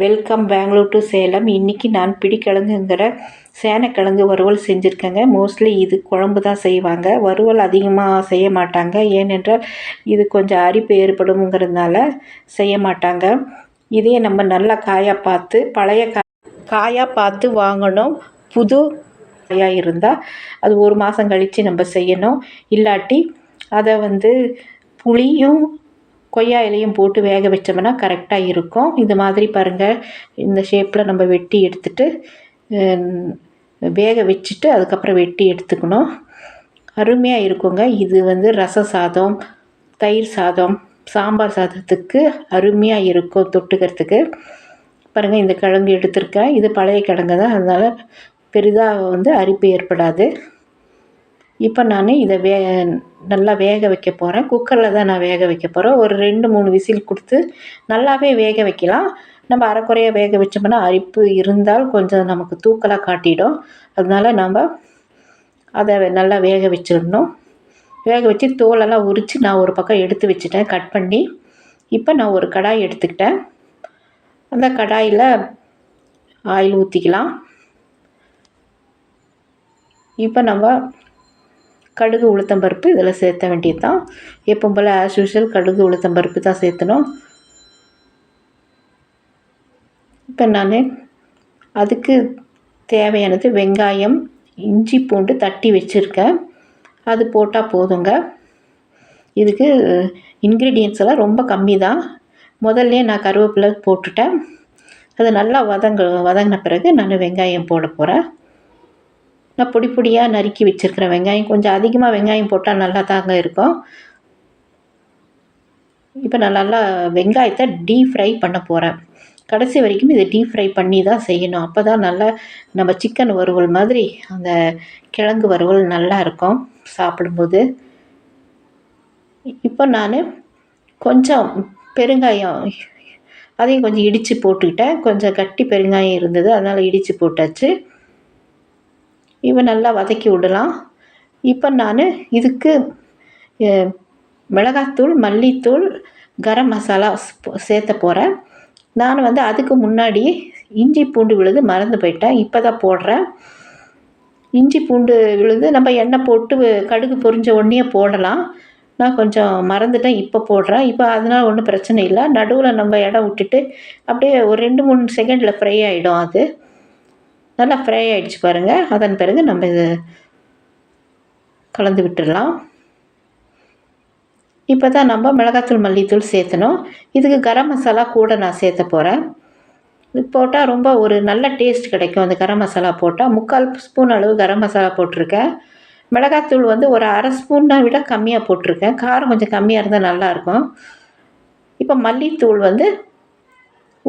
Welcome Bangalore to Salem இன்றைக்கி நான் பிடிக்கிழங்குங்கிற சேனக்கிழங்கு வறுவல் செஞ்சுருக்கேங்க. மோஸ்ட்லி இது குழம்பு தான் செய்வாங்க. வறுவல் அதிகமாக செய்ய மாட்டாங்க. ஏனென்றால் இது கொஞ்சம் அரிப்பு ஏற்படுங்கிறதுனால செய்ய மாட்டாங்க. இதே நம்ம நல்லா காயாக பார்த்து பழைய கா காயாக பார்த்து வாங்கணும். புது காயாக இருந்தால் அது ஒரு மாதம் கழித்து நம்ம செய்யணும். இல்லாட்டி அதை வந்து புளியும் கொய்யா இலையும் போட்டு வேக வச்சோம்னா கரெக்டாக இருக்கும். இந்த மாதிரி பாருங்கள் இந்த ஷேப்பில் நம்ம வெட்டி எடுத்துட்டு வேக வச்சுட்டு அதுக்கப்புறம் வெட்டி எடுத்துக்கணும். அருமையாக இருக்குங்க. இது வந்து ரச சாதம் தயிர் சாதம் சாம்பார் சாதத்துக்கு அருமையாக இருக்கும் தொட்டுக்கிறதுக்கு. பாருங்கள் இந்த கிழங்கு எடுத்திருக்கேன். இது பழைய கிழங்கு தான் அதனால் பெரிதாக வந்து அரிப்பு ஏற்படாது. இப்போ நான் இதை வே நல்லா வேக வைக்க போகிறேன் குக்கரில் தான் நான் வேக வைக்க போகிறேன் ஒரு ரெண்டு மூணு விசில் கொடுத்து நல்லாவே வேக வைக்கலாம். நம்ம அரைக்குறையாக வேக வச்சோம்னா அரிப்பு இருந்தால் கொஞ்சம் நமக்கு தூக்கலாக காட்டிடும். அதனால நம்ம அதை நல்லா வேக வச்சிடணும். வேக வச்சு தோலெல்லாம் உரித்து நான் ஒரு பக்கம் எடுத்து வச்சுட்டேன் கட் பண்ணி. இப்போ நான் ஒரு கடாய் எடுத்துக்கிட்டேன். அந்த கடாயில் ஆயில் ஊற்றிக்கலாம் இப்போ நம்ம கடுகு உளுத்தம்பருப்பு இதில் சேர்த்த வேண்டியது தான் எப்போ போல் ஆஸ் யூஷுவல் கடுகு உளுத்தம்பருப்பு தான் சேர்த்தணும். இப்போ நான் அதுக்கு தேவையானது வெங்காயம் இஞ்சி பூண்டு தட்டி வச்சுருக்கேன். அது போட்டால் போதுங்க. இதுக்கு இன்க்ரீடியன்ஸ் எல்லாம் ரொம்ப கம்மி தான் முதல்ல நான் கருவேப்பிலை போட்டுட்டேன். அது நல்லா வதங்க வதங்கின பிறகு நான் வெங்காயம் போட போகிறேன் நான் பொடி பொடியாக நறுக்கி வச்சுருக்கிறேன் வெங்காயம். கொஞ்சம் அதிகமாக வெங்காயம் போட்டால் நல்லா தாங்க இருக்கும். இப்போ நான் நல்லா வெங்காயத்தை டீப் ஃப்ரை பண்ண போகிறேன் கடைசி வரைக்கும் இதை டீப் ஃப்ரை பண்ணி தான் செய்யணும். அப்போ தான் நல்லா நம்ம சிக்கன் வறுவல் மாதிரி அந்த கிழங்கு வறுவல் நல்லா இருக்கும் சாப்பிடும்போது. இப்போ நான் கொஞ்சம் பெருங்காயம் அதையும் கொஞ்சம் இடித்து போட்டுக்கிட்டேன். கொஞ்சம் கட்டி பெருங்காயம் இருந்தது அதனால் இடித்து போட்டாச்சு. இவை நல்லா வதக்கி விடலாம். இப்போ நான் இதுக்கு மிளகாத்தூள் மல்லித்தூள் கரம் மசாலா சேர்த்த போகிறேன் நான் வந்து அதுக்கு முன்னாடி இஞ்சி பூண்டு விழுது மறந்து போயிட்டேன். இப்போ தான் போடுறேன். இஞ்சி பூண்டு விழுது நம்ம எண்ணெய் போட்டு கடுகு பொரிஞ்ச உடனே போடலாம். நான் கொஞ்சம் மறந்துட்டேன் இப்போ போடுறேன். இப்போ அதனால் ஒன்றும் பிரச்சனை இல்லை. நடுவில் நம்ம இடம் விட்டுட்டு அப்படியே ஒரு ரெண்டு மூணு செகண்டில் ஃப்ரை ஆகிடும் அது. நல்லா ஃப்ரை ஆகிடுச்சு பாருங்கள் அதன் பிறகு நம்ம இதை கலந்து விட்டுடலாம். இப்போ தான் நம்ம மிளகாத்தூள் மல்லித்தூள் சேர்த்தணும். இதுக்கு கரம் மசாலா கூட நான் சேர்த்த போகிறேன் இது போட்டால் ரொம்ப ஒரு நல்ல டேஸ்ட் கிடைக்கும். அந்த கரம் மசாலா போட்டால் முக்கால் ஸ்பூன் அளவு கரம் மசாலா போட்டிருக்கேன். மிளகாத்தூள் வந்து ஒரு அரை ஸ்பூனை விட கம்மியாக போட்டிருக்கேன். காரம் கொஞ்சம் கம்மியாக இருந்தால் நல்லாயிருக்கும் இப்போ மல்லித்தூள் வந்து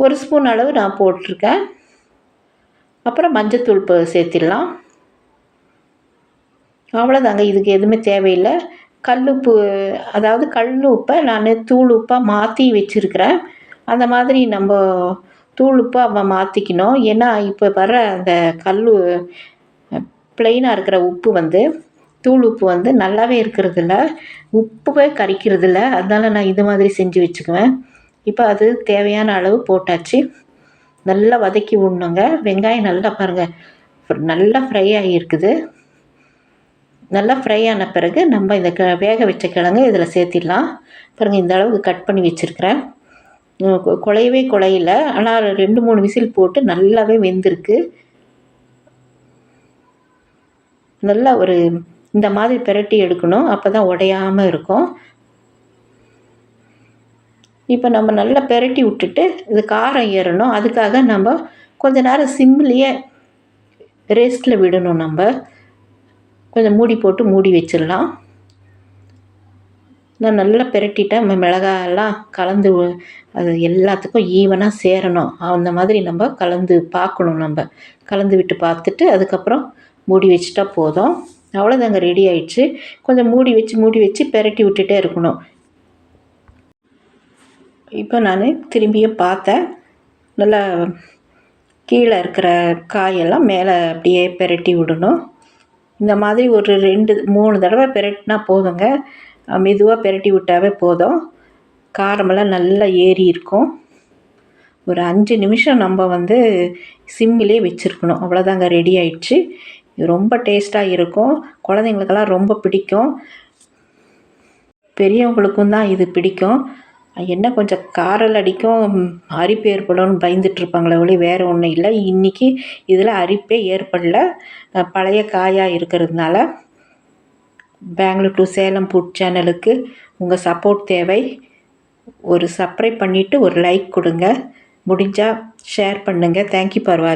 ஒரு ஸ்பூன் அளவு நான் போட்டிருக்கேன். அப்புறம் மஞ்சத்தூள் சேர்த்திடலாம். அவ்வளோதாங்க இதுக்கு எதுவுமே தேவையில்லை. கல் உப்பு அதாவது கல் உப்பை நான் தூள் உப்பாக மாற்றி வச்சுருக்கிறேன். அந்த மாதிரி நம்ம தூள் உப்பாக மாற்றிக்கணும் ஏன்னா இப்போ வர அந்த கல் பிளெயினாக இருக்கிற உப்பு வந்து தூள் உப்பு வந்து நல்லாவே இருக்கிறதில்ல. உப்புவே கரிக்கிறதில்ல. அதனால் நான் இது மாதிரி செஞ்சு வச்சுக்குவேன். இப்போ அது தேவையான அளவு போட்டாச்சு. நல்லா வதக்கி விட்ணுங்க. வெங்காயம் நல்லா பாருங்கள் நல்லா ஃப்ரை ஆகியிருக்குது. நல்லா ஃப்ரை ஆன பிறகு நம்ம இந்த க வேக வச்ச கிழங்கு இதில் சேர்த்திடலாம். பாருங்கள் இந்த அளவுக்கு கட் பண்ணி வச்சுருக்கிறேன். குழையவே குழையில ஆனால் ரெண்டு மூணு விசில் போட்டு நல்லாவே வெந்திருக்கு. நல்லா ஒரு இந்த மாதிரி பிரட்டி எடுக்கணும். அப்போ தான் உடையாமல் இருக்கும். இப்போ நம்ம நல்லா பெரட்டி விட்டுட்டு இது காரம் ஏறணும். அதுக்காக நம்ம கொஞ்ச நேரம் சிம்லேயே ரெஸ்ட்டில் விடணும் நம்ம. கொஞ்சம் மூடி போட்டு மூடி வச்சிடலாம். நான் நல்லா பெரட்டிட்டேன். மிளகாயெல்லாம் கலந்து அது எல்லாத்துக்கும் ஈவனாக சேரணும். அந்த மாதிரி நம்ம கலந்து பார்க்கணும் நம்ம. கலந்து விட்டு பார்த்துட்டு அதுக்கப்புறம் மூடி வச்சுட்டா போதும். அவ்வளோதாங்க ரெடி ஆயிடுச்சு. கொஞ்சம் மூடி வச்சு மூடி வச்சு பெரட்டி விட்டுட்டே இருக்கணும். இப்போ நான் திரும்பியும் பார்த்தேன். நல்லா கீழே இருக்கிற காயெல்லாம் மேலே அப்படியே பெரட்டி விடணும். இந்த மாதிரி ஒரு ரெண்டு மூணு தடவை பெரட்டினா போதுங்க. மெதுவாக பெரட்டி விட்டாவே போதும். காரமெல்லாம் நல்லா ஏறி இருக்கும். ஒரு அஞ்சு நிமிஷம் நம்ம வந்து சிம்மிலே வச்சுருக்கணும். அவ்வளோதாங்க ரெடி ஆயிடுச்சு. ரொம்ப டேஸ்ட்டாக இருக்கும். குழந்தைங்களுக்கெல்லாம் ரொம்ப பிடிக்கும். பெரியவங்களுக்கும் தான் இது பிடிக்கும். என்ன கொஞ்சம் காரல் அடிக்கும் அரிப்பு ஏற்படும்னு பயந்துட்டுருப்பாங்களே ஒழிய வேறு ஒன்றும் இல்லை. இன்றைக்கி இதில் அரிப்பே ஏற்படல. பழைய காயாக இருக்கிறதுனால பெங்களூர் டு சேலம் ஃபுட் சேனலுக்கு உங்கள் சப்போர்ட் தேவை. ஒரு சப்ரை பண்ணிவிட்டு ஒரு லைக் கொடுங்க. முடிஞ்சால் ஷேர் பண்ணுங்கள் தேங்க்யூ பரவாயில்ல.